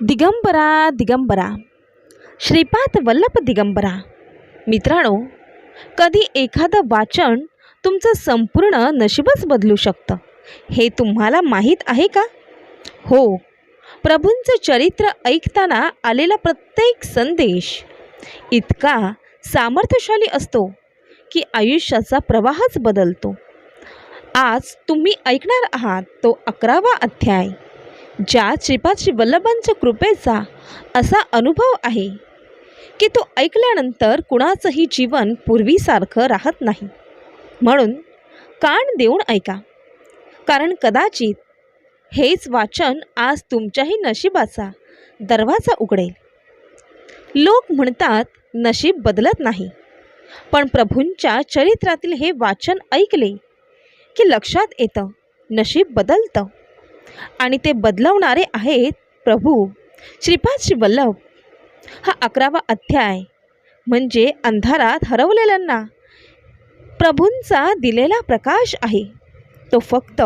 दिगंबरा दिगंबरा. श्रीपाद वल्लभ दिगंबरा. मित्रांनो कधी एखादं वाचन तुमचं संपूर्ण नशीबच बदलू शकतं हे तुम्हाला माहीत आहे का? हो प्रभूंचं चरित्र ऐकताना आलेला प्रत्येक संदेश इतका सामर्थ्यशाली असतो की आयुष्याचा प्रवाहच बदलतो. आज तुम्ही ऐकणार आहात तो अकरावा अध्याय. ज्या श्रीपाद श्री वल्लभांच्या कृपेचा असा अनुभव आहे. की तो ऐकल्यानंतर कुणाचंही जीवन पूर्वीसारखं राहत नाही. म्हणून कान देऊन ऐका. कारण कदाचित हेच वाचन आज तुमच्याही नशिबाचा दरवाजा उघडेल. लोक म्हणतात नशीब बदलत नाही. पण प्रभूंच्या चरित्रातील हे वाचन ऐकले की लक्षात येतं नशीब बदलतं. आणि ते बदलवणारे आहेत प्रभू. श्रीपाद श्री वल्लभ हा अकरावा अध्याय म्हणजे अंधारात हरवलेल्यांना प्रभूंचा दिलेला प्रकाश आहे. तो फक्त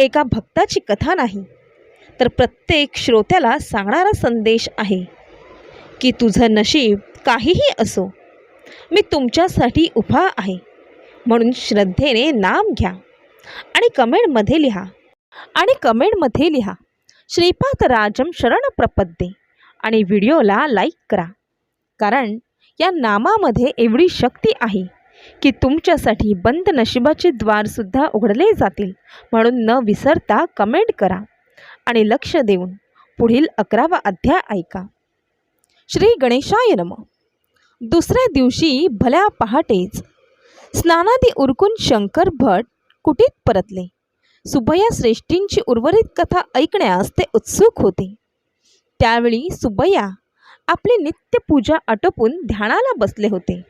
एका भक्ताची कथा नाही तर प्रत्येक श्रोत्याला सांगणारा संदेश आहे की तुझं नशीब काहीही असो मी तुमच्यासाठी उभा आहे म्हणून श्रद्धेने नाम घ्या आणि कमेंटमध्ये लिहा. आणि कमेंटमध्ये लिहा. श्रीपाद राजम शरण प्रपद्ये आणि व्हिडिओला लाईक करा. कारण या नामामध्ये एवढी शक्ती आहे की तुमच्यासाठी बंद नशिबाचे द्वारसुद्धा उघडले जातील म्हणून न विसरता कमेंट करा आणि लक्ष देऊन पुढील अकरावा अध्याय ऐका. श्री गणेशाय नम. दुसऱ्या दिवशी भल्या पहाटेच स्नानादी उरकून शंकर भट कुटीत परतले. सुबया श्रेष्ठींची उर्वरित कथा ऐकण्यास ते उत्सुक होते. त्यावेळी सुबया आपली नित्यपूजा आटोपून ध्यानाला बसले होते.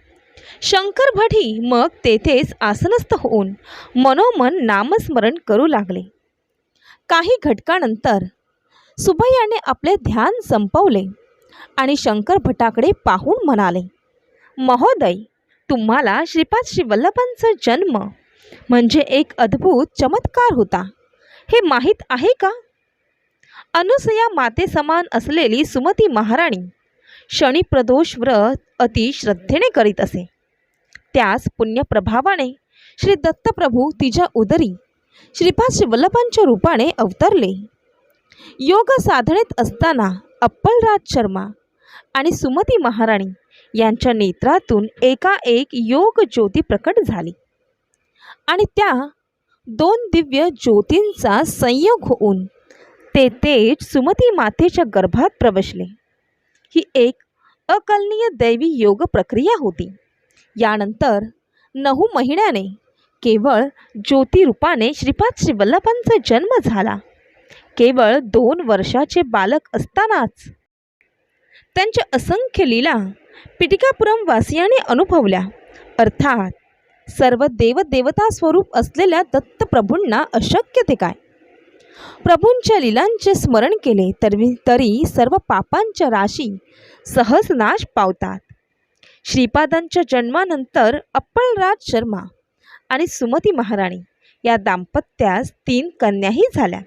शंकर भटी मग तेथेच आसनस्थ होऊन मनोमन नामस्मरण करू लागले. काही घटकानंतर सुबैयाने आपले ध्यान संपवले आणि शंकर भटाकडे पाहून म्हणाले महोदय तुम्हाला श्रीपाद श्री वल्लभांचा जन्म म्हणजे एक अद्भुत चमत्कार होता. हे माहीत आहे का? अनुसया माते समान असलेली सुमती महाराणी शनिप्रदोष व्रत अति श्रद्धेने करीत असे. त्यास पुण्यप्रभावाने श्री दत्तप्रभू तिच्या उदरी श्रीपाद श्री वल्लभांच्या रूपाने अवतरले. योग साधनेत असताना अप्पलराज शर्मा आणि सुमती महाराणी यांच्या नेत्रातून एकाएक योग ज्योती प्रकट झाली. आणि त्या दोन दिव्य ज्योतींचा संयोग होऊन ते तेज सुमती मातेच्या गर्भात प्रवेशले. ही एक अकलनीय दैवी योग प्रक्रिया होती. यानंतर नऊ महिन्याने केवळ ज्योतिरूपाने श्रीपाद श्री वल्लभांचा जन्म झाला. केवळ दोन वर्षाचे बालक असतानाच त्यांच्या असंख्य लीला पिटिकापुरम वासियाने अनुभवल्या. अर्थात सर्व देवदेवता स्वरूप असलेल्या दत्तप्रभूंना अशक्य ते काय? प्रभूंच्या लीलांचे स्मरण केले तरी तरी सर्व पापांच्या राशी सहज नाश पावतात. श्रीपादांच्या जन्मानंतर अप्पलराज शर्मा आणि सुमती महाराणी या दाम्पत्यास तीन कन्याही झाल्या.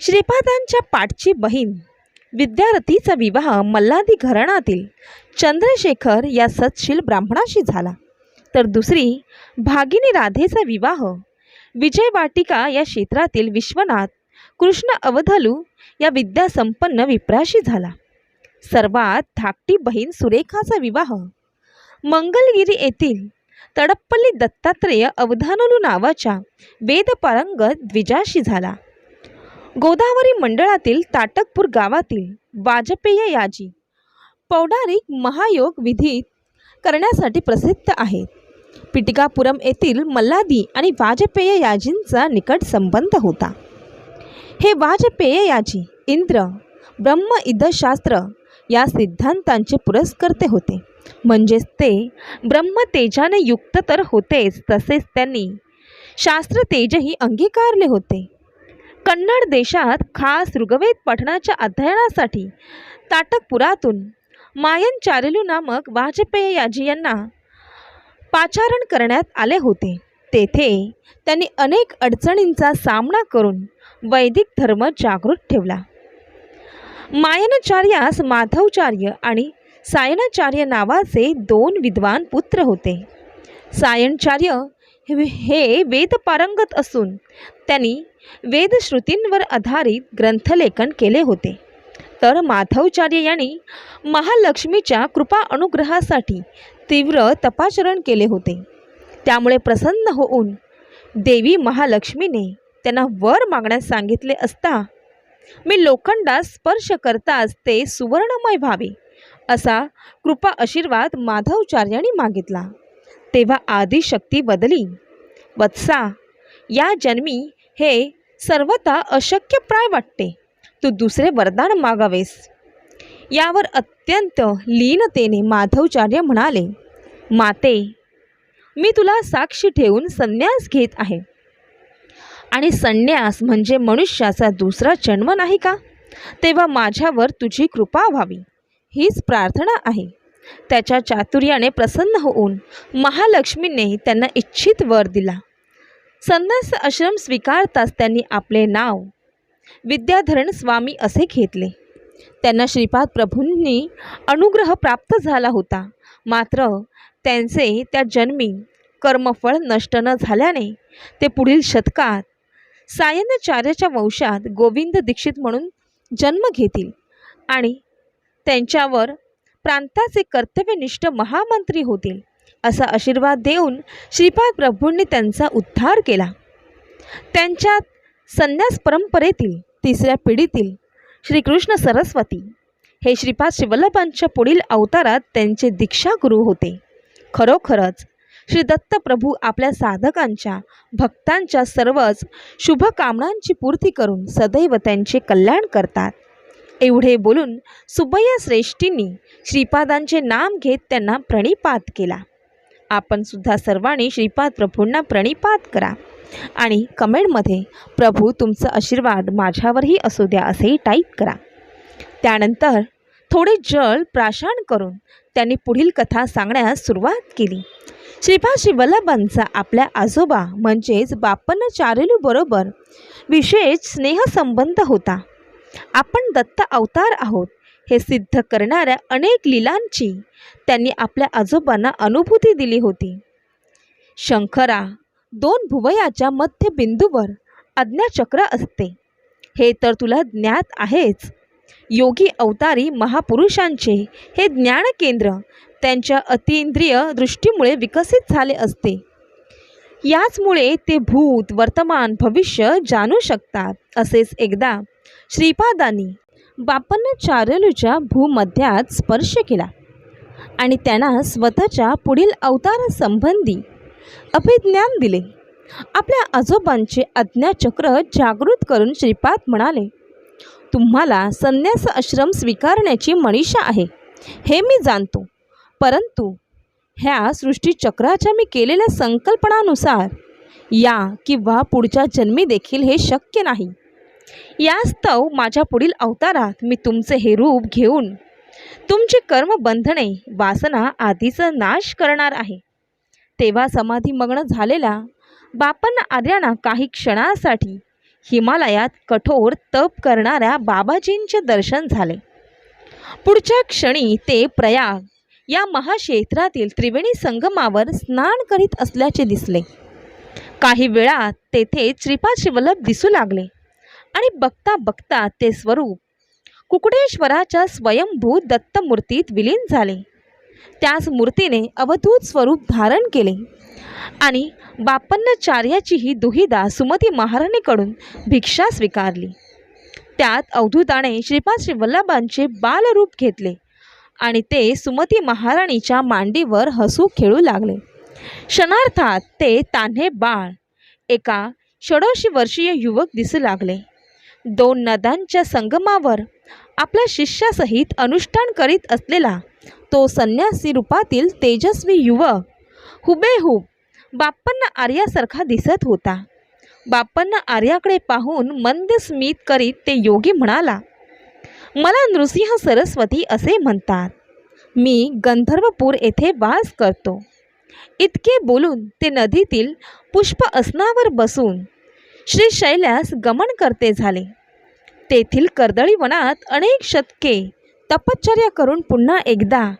श्रीपादांच्या पाठची बहीण विद्यारथीचा विवाह मल्लादी घराण्यातील चंद्रशेखर या सत्शील ब्राह्मणाशी झाला. तर दुसरी भागिनी राधेचा विवाह. विजय वाटिका या क्षेत्रातील विश्वनाथ कृष्ण अवधलू या विद्यासंपन्न विप्राशी झाला. सर्वात धाकटी बहीण सुरेखाचा विवाह. मंगलगिरी येथील तडप्पल्ली दत्तात्रेय अवधानलू नावाच्या वेदपारंगत द्विजाशी झाला. गोदावरी मंडळातील ताटकपूर गावातील वाजपेय याजी पौडारिक महायोग विधी करण्यासाठी प्रसिद्ध आहेत. पिटिकापुरम येथील मल्लादी आणि वाजपेय याजींचा निकट संबंध होता. हे वाजपेय याजी इंद्र ब्रह्म इदशास्त्र या सिद्धांतांचे पुरस्कर्ते होते. म्हणजेच ते ब्रह्मतेजाने युक्त तर होतेच तसेच त्यांनी शास्त्र तेजही अंगीकारले होते. कन्नड देशात खास ऋग्वेद पठणाच्या अध्ययनासाठी ताटकपुरातून मायन चारेलू नामक वाजपेय याजी यांना पाचारण करण्यात आले होते. तेथे त्यांनी अनेक अडचणींचा सामना करून वैदिक धर्म जागृत ठेवला. मायनाचार्यास माधवचार्य आणि सायनाचार्य नावाचे दोन विद्वान पुत्र होते. सायनचार्य हे- हे वेदपारंगत असून त्यांनी वेदश्रुतींवर आधारित ग्रंथलेखन केले होते. तर माधवचार्य यांनी महालक्ष्मीच्या कृपा अनुग्रहासाठी तीव्र तपाचरण केले होते. त्यामुळे प्रसन्न होऊन देवी महालक्ष्मीने त्यांना वर मागण्यास सांगितले असता मी लोखंडास स्पर्श करताच ते सुवर्णमय व्हावे असा कृपा आशीर्वाद माधवचार्याने मागितला. तेव्हा आदिशक्ती बदली वत्सा या जन्मी हे सर्वथा अशक्यप्राय वाटते. तू दुसरे वरदान मागावेस. यावर अत्यंत लीनतेने माधवचार्य म्हणाले माते मी तुला साक्षी ठेवून संन्यास घेत आहे. आणि संन्यास म्हणजे मनुष्याचा दुसरा जन्म नाही का? तेव्हा माझ्यावर तुझी कृपा व्हावी. हीच प्रार्थना आहे. त्याच्या चातुर्याने प्रसन्न होऊन महालक्ष्मीने त्यांना इच्छित वर दिला. संन्यास आश्रम स्वीकारताच त्यांनी आपले नाव विद्याधरण स्वामी असे घेतले. त्यांना श्रीपाद प्रभूंनी अनुग्रह प्राप्त झाला होता. मात्र त्यांचे त्या जन्मी कर्मफळ नष्ट न झाल्याने ते पुढील शतकात सायनाचार्याच्या वंशात गोविंद दीक्षित म्हणून जन्म घेतील आणि त्यांच्यावर प्रांताचे कर्तव्यनिष्ठ महामंत्री होतील असा आशीर्वाद देऊन श्रीपाद प्रभूंनी त्यांचा उद्धार केला. त्यांच्यात संन्यास परंपरेतील तिसऱ्या पिढीतील श्रीकृष्ण सरस्वती. हे श्रीपाद शिवल्लभांच्या पुढील अवतारात त्यांचे दीक्षागुरू होते. खरोखरच श्री दत्तप्रभू आपल्या साधकांच्या भक्तांच्या सर्वच शुभकामनांची पूर्ती करून सदैव त्यांचे कल्याण करतात. एवढे बोलून सुबैया श्रेष्ठींनी श्रीपादांचे नाम घेत त्यांना प्रणिपात केला. आपण सुद्धा सर्वांनी श्रीपाद प्रभूंना प्रणिपात करा. आणि कमेंटमध्ये प्रभू तुमचा आशीर्वाद माझ्यावरही असू द्या असेही टाईप करा. त्यानंतर थोडे जळ प्राशान करून त्यांनी पुढील कथा सांगण्यास सुरुवात केली. श्रीपाशी वल्लभांचा आपल्या आजोबा म्हणजेच बापन्न बरोबर विशेष स्नेहसंबंध होता. आपण दत्त अवतार आहोत हे सिद्ध करणाऱ्या अनेक लीलांची त्यांनी आपल्या आजोबांना अनुभूती दिली होती. शंकरा दोन भुवयाच्या मध्यबिंदूवर आज्ञाचक्र असते. हे तर तुला ज्ञात आहेच. योगी अवतारी महापुरुषांचे हे ज्ञानकेंद्र त्यांच्या अतिंद्रिय दृष्टीमुळे विकसित झाले असते. याचमुळे ते भूत वर्तमान भविष्य जाणू शकतात असेच एकदा श्रीपादांनी बापन्नचार्यलूच्या भूमध्यात स्पर्श केला आणि त्यांना स्वतःच्या पुढील अवतारासंबंधी अभिज्ञान दिले. आपल्या आजोबांचे अज्ञाचक्र जागृत करून श्रीपाद म्हणाले तुम्हाला संन्यास आश्रम स्वीकारण्याची मनीषा आहे हे मी जाणतो. परंतु ह्या सृष्टीचक्राच्या मी केलेल्या संकल्पनानुसार या किंवा पुढच्या जन्मी देखील हे शक्य नाही. यास्तव माझ्या पुढील अवतारात मी तुमचे हे रूप घेऊन तुमची कर्मबंधने वासना आदीचा नाश करणार आहे. तेव्हा समाधीमग्न झालेला बापांना आर्यांना काही क्षणासाठी हिमालयात कठोर तप करणाऱ्या बाबाजींचे दर्शन झाले. पुढच्या क्षणी ते प्रयाग या महाक्षेत्रातील त्रिवेणी संगमावर स्नान करीत असल्याचे दिसले. काही वेळात तेथे श्रीपाद दिसू लागले आणि बघता बघता ते स्वरूप कुकडेश्वराच्या स्वयंभू दत्तमूर्तीत विलीन झाले. त्याच मूर्तीने अवधूत स्वरूप धारण केले. आणि बापन्नचार्याची ही दुहिदा सुमती महाराणीकडून भिक्षा स्वीकारली. त्यात अवधूताने श्रीपाद श्री वल्लभांचे बालरूप घेतले आणि ते सुमती महाराणीच्या मांडीवर हसू खेळू लागले. क्षणार्थात ते तान्हे बाळ एका षडोशी वर्षीय युवक दिसू लागले. दोन नद्यांच्या संगमावर आपल्या शिष्यासहित अनुष्ठान करीत असलेला तो संन्यासी रूपातील तेजस्वी युवक हुबेहूब बाप्पन्न आर्यासारखा दिसत होता. बाप्पन्न आर्याकडे पाहून मंद स्मित करीत ते योगी म्हणाला मला नृसिंह सरस्वती असे म्हणतात. मी गंधर्वपूर येथे वास करतो. इतके बोलून ते नदीतील पुष्प असनावर बसून श्री शैल्यास गमन करते झाले. तेथील कर्दळी वनात अनेक शतके तपश्चर्या करून पुन्हा एकदा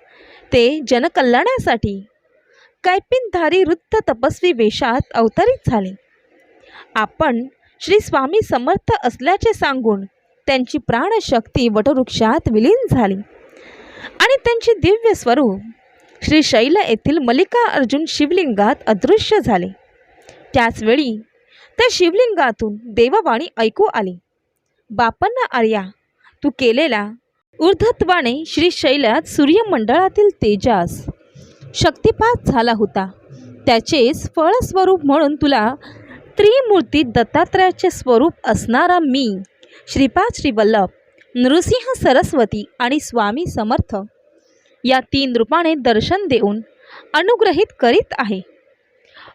ते जनकल्याणासाठी कैपिनधारी वृत्त तपस्वी वेशात अवतरित झाले. आपण श्री स्वामी समर्थ असल्याचे सांगून त्यांची प्राणशक्ती वटवृक्षात विलीन झाली आणि त्यांचे दिव्य स्वरूप श्री शैल येथील मल्लिका अर्जुन शिवलिंगात अदृश्य झाले. त्याचवेळी त्या शिवलिंगातून देववाणी ऐकू आली. बापन्ना आर्या तू केलेला ऊर्धत्वाने श्री शैलात सूर्यमंडळातील तेजास शक्तिपात झाला होता. त्याचेच फळस्वरूप म्हणून तुला त्रिमूर्ती दत्तात्रयाचे स्वरूप असणारा मी श्रीपाद श्रीवल्लभ नृसिंह सरस्वती आणि स्वामी समर्थ या तीन रूपाने दर्शन देऊन अनुग्रहित करीत आहे.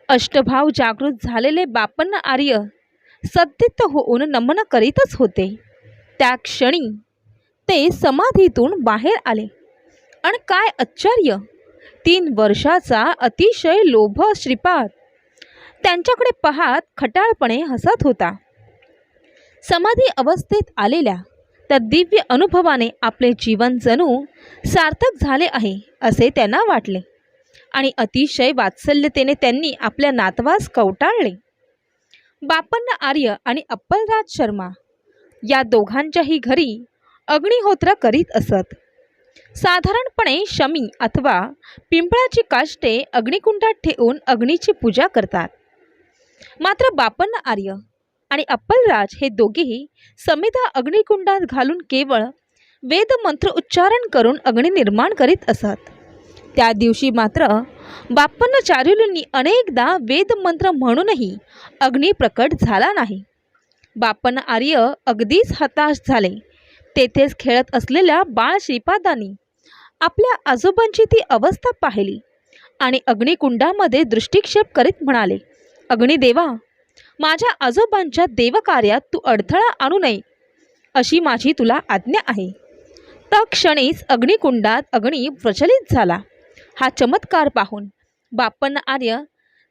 अष्टभाव जागृत झालेले बापन्न आर्य सद्दित होऊन नमन करीतच होते. त्या क्षणी ते समाधीतून बाहेर आले. आणि काय आश्चर्य! तीन वर्षाचा अतिशय लोभ श्रीपाद. त्यांच्याकडे पाहत खटाळपणे हसत होता. समाधी अवस्थेत आलेल्या त्या दिव्य अनुभवाने आपले जीवन जणू सार्थक झाले आहे असे त्यांना वाटले. आणि अतिशय वात्सल्यतेने त्यांनी आपल्या नातवास कवटाळले. बापन्न आर्य आणि अप्पलराज शर्मा या दोघांच्याही घरी अग्निहोत्र करीत असत. साधारणपणे शमी अथवा पिंपळाची काष्टे अग्निकुंडात ठेवून अग्नीची पूजा करतात. मात्र बापन्न आर्य आणि अप्पलराज हे दोघेही समिधा अग्निकुंडात घालून केवळ वेदमंत्र उच्चारण करून अग्नी निर्माण करीत असत. त्या दिवशी मात्र बाप्पन्नचार्युलींनी अनेकदा वेदमंत्र म्हणूनही अग्नी प्रकट झाला नाही. बाप्पन आर्य अगदीच हताश झाले. तेथेच खेळत असलेल्या बाळ श्रीपादांनी आपल्या आजोबांची ती अवस्था पाहिली आणि अग्निकुंडामध्ये दृष्टिक्षेप करीत म्हणाले अग्निदेवा माझ्या आजोबांच्या देवकार्यात तू अडथळा आणू नये अशी माझी तुला आज्ञा आहे. तत्क्षणीच अग्निकुंडात अग्नी प्रचलित झाला. हा चमत्कार पाहून बाप्पन आर्य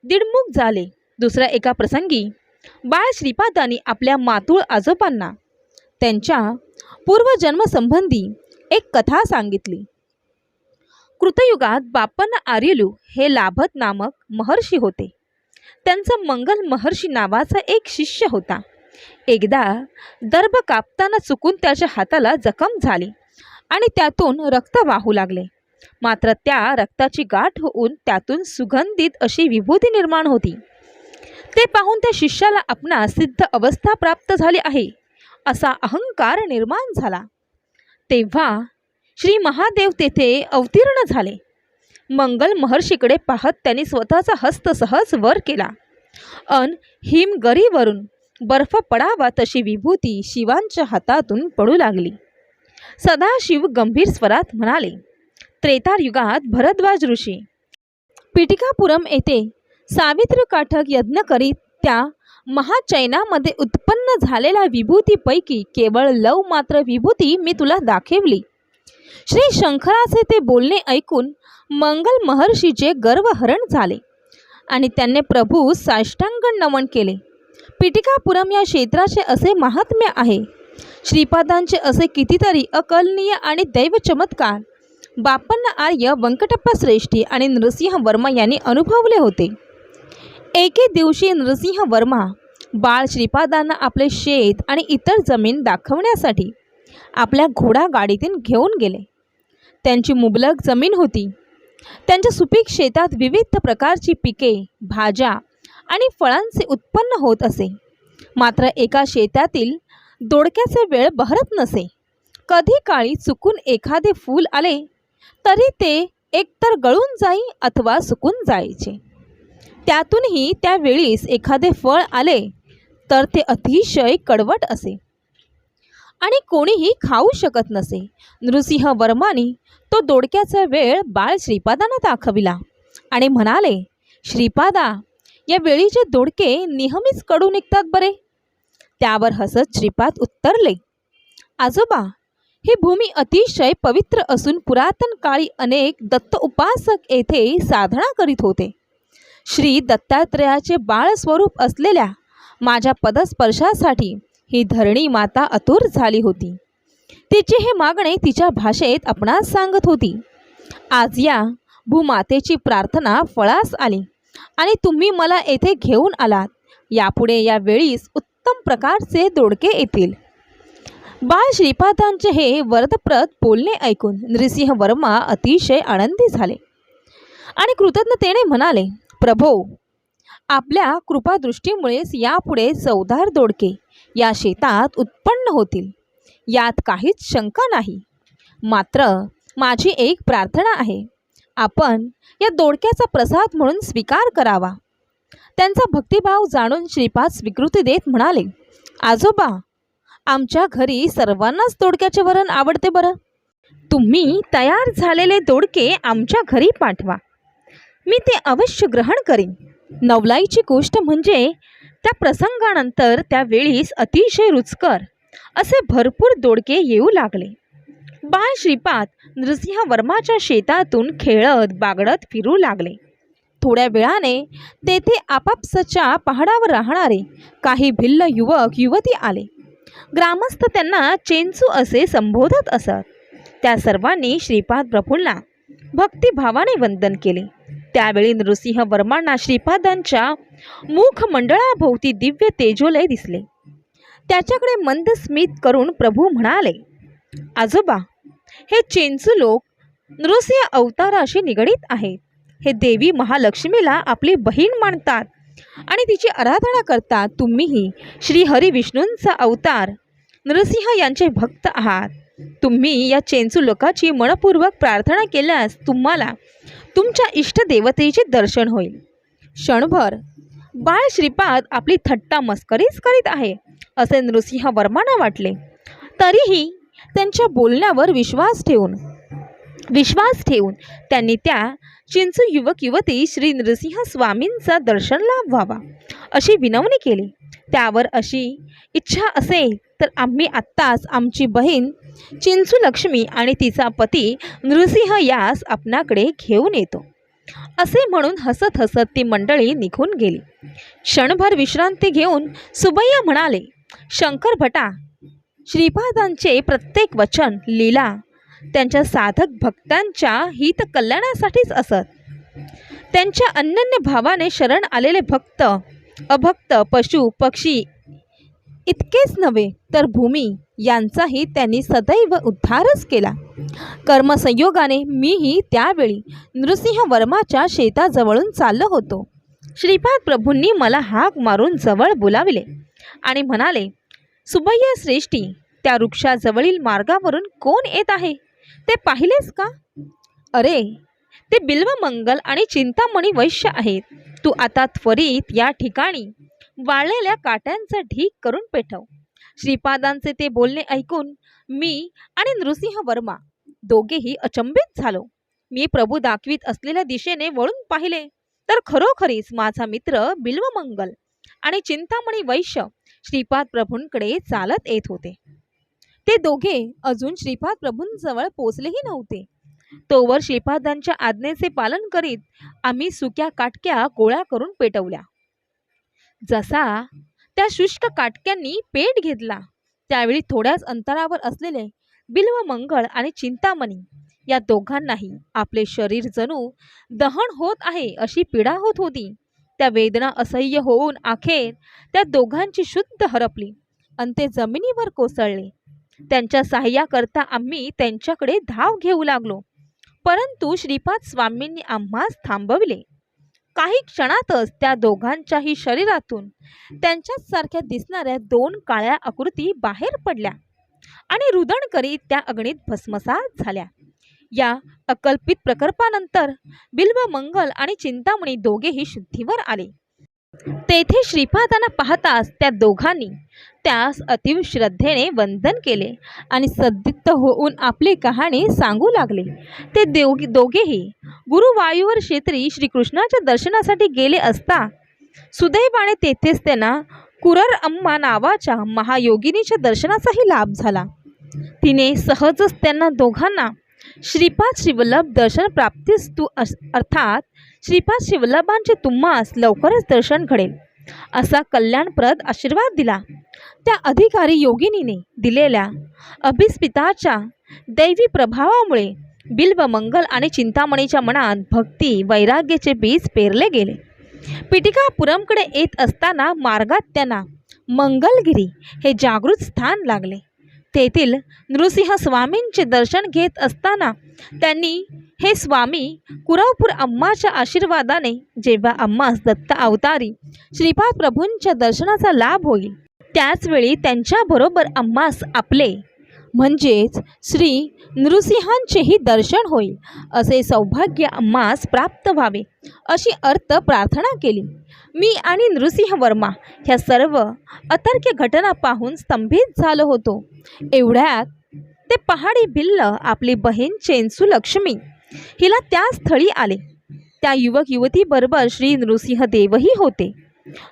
दिडमुख झाले. दुसऱ्या एका प्रसंगी बाळ श्रीपादांनी आपल्या मातूळ आजोबांना त्यांच्या पूर्वजन्मसंबंधी एक कथा सांगितली. कृतयुगात बाप्पन आर्यलू हे लाभत नामक महर्षी होते. त्यांचा मंगल महर्षी नावाचा एक शिष्य होता. एकदा दर्भ कापताना चुकून त्याच्या हाताला जखम झाली आणि त्यातून रक्त वाहू लागले. मात्र त्या रक्ताची गाठ होऊन त्यातून सुगंधित अशी विभूती निर्माण होती. ते पाहून त्या शिष्याला आपणा सिद्ध अवस्था प्राप्त झाली आहे असा अहंकार निर्माण झाला. तेव्हा श्री महादेव तेथे अवतीर्ण झाले. मंगल महर्षीकडे पाहत त्यांनी स्वतःचा हस्त सहज वर केला. अन हिमगरीवरून बर्फ पडावा तशी विभूती शिवांच्या हातातून पडू लागली. सदाशिव गंभीर स्वरात म्हणाले त्रेतार युगात भरद्वाज ऋषी. पिटिकापुरम येथे सावित्र काठक यज्ञ करीत त्या महाचैनामध्ये उत्पन्न झालेल्या विभूतीपैकी केवळ लव मात्र विभूती मी तुला दाखवली. श्री शंकराचे ते बोलणे ऐकून मंगल महर्षीचे गर्वहरण झाले आणि त्यांनी प्रभू साष्टांग नमन केले. पिटिकापुरम या क्षेत्राचे असे महात्म्य आहे. श्रीपादांचे असे कितीतरी अकलनीय आणि दैव चमत्कार बापन्न आर्य व्यंकटप्पा श्रेष्ठी आणि नृसिंह वर्मा यांनी अनुभवले होते. एके दिवशी नृसिंह वर्मा बाळ श्रीपादांना आपले शेत आणि इतर जमीन दाखवण्यासाठी आपल्या घोडा गाडीतून घेऊन गेले. त्यांची मुबलक जमीन होती. त्यांच्या सुपीक शेतात विविध प्रकारची पिके भाज्या आणि फळांचे उत्पन्न होत असे. मात्र एका शेतातील दोडक्याचे वेळ बहरत नसे. कधी काळी चुकून एखादे फूल आले तरी ते एकतर गळून जाई अथवा सुकून जायचे. त्यातूनही त्यावेळीस एखादे फळ आले तर ते अतिशय कडवट असे. आणि कोणीही खाऊ शकत नसे. नृसिंह वर्माने तो दोडक्याचा वेळ बाळ श्रीपादांना दाखविला आणि म्हणाले श्रीपादा या वेळीचे दोडके नेहमीच कडू निघतात बरे. त्यावर हसत श्रीपाद उत्तरले आजोबा ही भूमी अतिशय पवित्र असून पुरातन काळी अनेक दत्त उपासक येथे साधना करीत होते. श्री दत्तात्रयाचे बाळस्वरूप असलेल्या माझ्या पदस्पर्शासाठी ही धरणी माता अतुर झाली होती. तिचे हे मागणे तिच्या भाषेत आपणास सांगत होती. आज या भूमातेची प्रार्थना फळास आली आणि तुम्ही मला येथे घेऊन आलात. यापुढे या वेळीस उत्तम प्रकारचे दोडके येतील. बाळ श्रीपादांचे हे वरदप्रद बोलणे ऐकून नृसिंह वर्मा अतिशय आनंदी झाले. आणि कृतज्ञतेने म्हणाले प्रभो आपल्या कृपादृष्टीमुळेच यापुढे चौदार दोडके या शेतात उत्पन्न होतील. यात काहीच शंका नाही. मात्र माझी एक प्रार्थना आहे. आपण या दोडक्याचा प्रसाद म्हणून स्वीकार करावा. त्यांचा भक्तिभाव जाणून श्रीपाद स्वीकृती देत म्हणाले आजोबा आमच्या घरी सर्वांनाच दोडक्याचे वरण आवडते बरं. तुम्ही तयार झालेले दोडके आमच्या घरी पाठवा. मी ते अवश्य ग्रहण करीन. नवलाईची गोष्ट म्हणजे त्या प्रसंगानंतर त्या वेळीस अतिशय रुचकर असे भरपूर दोडके येऊ लागले. बाळ श्रीपाद नृसिंह वर्माच्या शेतातून खेळत बागडत फिरू लागले. थोड्या वेळाने तेथे आपापसाच्या पहाडावर राहणारे काही भिल्ल युवक युवती आले. ग्रामस्थ त्यांना चेंचू असे संबोधत असत. त्या सर्वांनी श्रीपाद प्रफुल्ला भक्तिभावाने वंदन केले. त्यावेळी नृसिंह वर्मांना श्रीपादांच्या मुखमंडळाभोवती दिव्य तेजोलय दिसले. त्याच्याकडे मंद स्मित करून प्रभू म्हणाले आजोबा हे चेंचू लोक नृसिंह अवताराशी निगडीत आहेत. हे देवी महालक्ष्मीला आपली बहीण मानतात. आणि तिची आराधना करता तुम्हीही श्री हरी विष्णूंचा अवतार. नरसिंह यांचे भक्त आहात. तुम्ही या चेंचू लोकाची मनपूर्वक प्रार्थना केल्यास तुम्हाला तुमच्या इष्टदेवतेचे दर्शन होईल. क्षणभर बाळ श्रीपाद आपली थट्टा मस्करीच करीत आहे असे नृसिंह वर्मांना वाटले. तरीही त्यांच्या बोलण्यावर विश्वास ठेवून विश्वास ठेवून त्यांनी त्या चिंचू युवक युवती श्री नृसिंह स्वामींचा दर्शन लाभ व्हावा अशी विनवणी केली. त्यावर अशी इच्छा असेल तर आम्ही आत्ताच आमची बहीण चिंचू लक्ष्मी आणि तिचा पती नृसिंह यास आपणाकडे घेऊन येतो. असे म्हणून हसत हसत ती मंडळी निघून गेली. क्षणभर विश्रांती घेऊन सुबैया म्हणाले शंकर भटा श्रीपादांचे प्रत्येक वचन लीला त्यांच्या साधक भक्तांच्या हित कल्याणासाठीच असत. त्यांच्या अनन्य भावाने शरण आलेले भक्त अभक्त पशु पक्षी इतकेच नव्हे तर भूमी यांचाही त्यांनी सदैव उद्धारच केला. कर्मसंयोगाने मीही त्यावेळी नृसिंह वर्माच्या शेताजवळून चाललो होतो. श्रीपाद प्रभूंनी मला हाक मारून जवळ बोलाविले आणि म्हणाले सुबय्या श्रेष्ठी त्या वृक्षाजवळील मार्गावरून कोण येत आहे? ते पाहिलेस का? अरे ते बिल्वमंगल आणि चिंतामणी वैश्य आहेत. तू आता त्वरित या ठिकाणी वाळलेल्या काट्यांचा ढीक करून पेटव. श्रीपादांचे ते बोलणे ऐकून मी आणि नृसिंह वर्मा दोघेही अचंबित झालो. मी प्रभू दाखवीत असलेल्या दिशेने वळून पाहिले तर खरोखरीच माझा मित्र बिल्वमंगल आणि चिंतामणी वैश्य श्रीपाद प्रभूंकडे चालत येत होते. ते दोघे अजून श्रीपाद प्रभूंजवळ पोचलेही नव्हते. तोवर श्रीपादांच्या आज्ञेचे पालन करीत आम्ही सुक्या काटक्या गोळ्या करून पेटवल्या. जसा त्या शुष्क काटक्यांनी पेट घेतला त्यावेळी थोड्याच अंतरावर असलेले बिल्व मंगळ आणि चिंतामणी या दोघांनाही आपले शरीर जणू दहन होत आहे अशी पीडा होत होती. त्या वेदना असह्य होऊन अखेर त्या दोघांची शुद्ध हरपली आणि ते जमिनीवर कोसळले. त्यांच्या सहाय्याकरता आम्ही त्यांच्याकडे धाव घेऊ लागलो. परंतु श्रीपाद स्वामींनी आम्हास थांबविले. काही क्षणातच त्या दोघांच्याही शरीरातून त्यांच्याच सारख्या दिसणाऱ्या दोन काळ्या आकृती बाहेर पडल्या आणि रुदण करीत त्या अग्नीत भस्मसात झाल्या. या अकल्पित प्रकल्पानंतर बिल्व मंगल आणि चिंतामणी दोघेही शुद्धीवर आले. तेथे श्रीपादांना पाहताच त्या दोघांनी त्यास अतिव श्रद्धेने वंदन केले आणि सद्दित होऊन आपली कहाणी सांगू लागले. ते दोघे दोघेही गुरुवायूवर क्षेत्री श्रीकृष्णाच्या दर्शनासाठी गेले असता सुदैवाने तेथेच त्यांना कुरर अम्मा नावाच्या महायोगिनीच्या दर्शनाचाही लाभ झाला. तिने सहजच त्यांना दोघांना श्रीपाद शिवल्लभ दर्शन प्राप्तीस तू अस अर्थात श्रीपाद शिवल्लभांचे तुम्हास लवकरच दर्शन घडेल. असा कल्याणप्रद आशीर्वाद दिला. त्या अधिकारी योगिनीने दिलेल्या अभिस्पिताच्या दैवी प्रभावामुळे बिल्व मंगल आणि चिंतामणीच्या मनात भक्ती वैराग्याचे बीज पेरले गेले. पिटिकापुरमकडे येत असताना मार्गात त्यांना मंगलगिरी हे जागृत स्थान लागले. तेथील नृसिंह स्वामींचे दर्शन घेत असताना त्यांनी हे स्वामी कुरावपूर अम्माच्या आशीर्वादाने जेव्हा अम्मास दत्त अवतारी श्रीपाद प्रभूंच्या दर्शनाचा लाभ होईल त्याचवेळी त्यांच्याबरोबर अम्मास आपले म्हणजेच श्री नृसिंहांचेही दर्शन होईल असे सौभाग्य मास प्राप्त व्हावे अशी अर्थ प्रार्थना केली. मी आणि नृसिंह वर्मा ह्या सर्व अतर्क्य घटना पाहून स्तंभित झालो होतो. एवढ्यात ते पहाडी भिल्ल आपली बहीण चेन्सू लक्ष्मी हिला त्या स्थळी आले. त्या युवक युवतीबरोबर श्री नृसिंह देवही होते.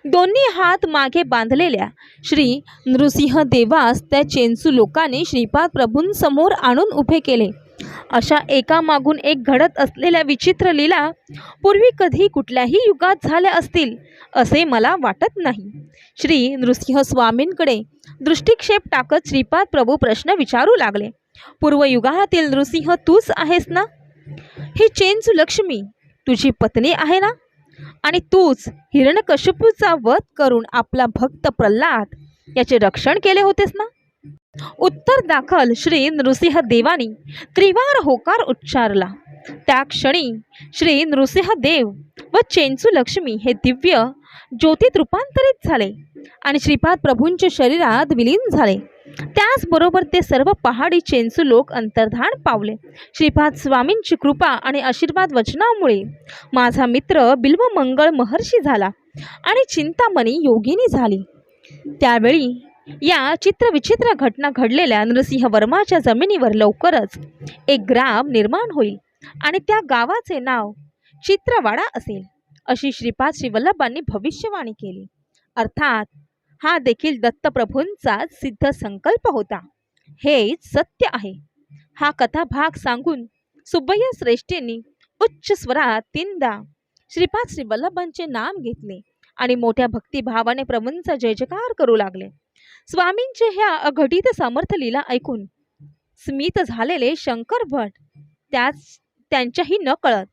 दोन्ही हात मागे बांधलेल्या श्री नृसिंह देवास त्या चेंचू लोकांनी श्रीपाद प्रभूंसमोर आणून उभे केले. अशा एकामागून एक घडत असलेल्या विचित्र लीला पूर्वी कधी कुठल्याही युगात झाल्या असतील असे मला वाटत नाही. श्री नृसिंह स्वामींकडे दृष्टिक्षेप टाकत श्रीपाद प्रभू प्रश्न विचारू लागले. पूर्वयुगातील नृसिंह तूच आहेस ना? ही चेंचू लक्ष्मी तुझी पत्नी आहे ना? आणि तूच हिरणकशपूचा वध करून आपला भक्त प्रल्हाद याचे रक्षण केले होतेस ना? उत्तर दाखल श्री नृसिंह देवानी त्रिवार होकार उच्चारला. त्या क्षणी श्री नृसिंह देव व चेंचू लक्ष्मी हे दिव्य ज्योतीत रूपांतरित झाले आणि श्रीपाद प्रभूंच्या शरीरात विलीन झाले. त्याचबरोबर ते सर्व पहाडी चेंचू लोक अंतर्धान पावले. श्रीपाद स्वामींची कृपा आणि आशीर्वाद वचनामुळे माझा मित्र बिल्वमंगळ महर्षी झाला आणि चिंतामणी योगिनी झाली. त्यावेळी या चित्रविचित्र घटना घडलेल्या नृसिंह वर्माच्या जमिनीवर लवकरच एक ग्राम निर्माण होईल आणि त्या गावाचे नाव चित्रवाडा असेल. अशी श्रीपाद श्रीवल्लभांनी भविष्यवाणी केली. अर्थात हा देखील दत्तप्रभूंचा सिद्ध संकल्प होता. हेच सत्य आहे. हा कथाभाग सांगून सुब्बय्या श्रेष्ठींनी उच्च स्वरात तीनदा श्रीपाद श्रीवल्लभांचे नाम घेतले आणि मोठ्या भक्तिभावाने प्रभूंचा जय जयकार करू लागले. स्वामींचे ह्या अघटित समर्थ लीला ऐकून स्मित झालेले शंकर भट त्याच त्यांच्याही न कळत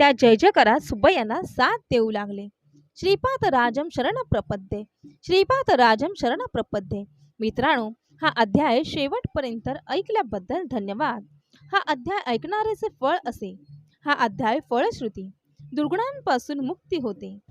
त्या जय जयकारात सुब्बय्यांना साथ देऊ लागले. श्रीपाद राजम शरण प्रपद्ये. श्रीपाद राजम शरण प्रपद्ये. मित्रांनो हा अध्याय शेवटपर्यंत ऐकल्याबद्दल धन्यवाद. हा अध्याय ऐकणाऱ्याचे फळ असे. हा अध्याय फळश्रुती. दुर्गुणांपासून मुक्ती होते.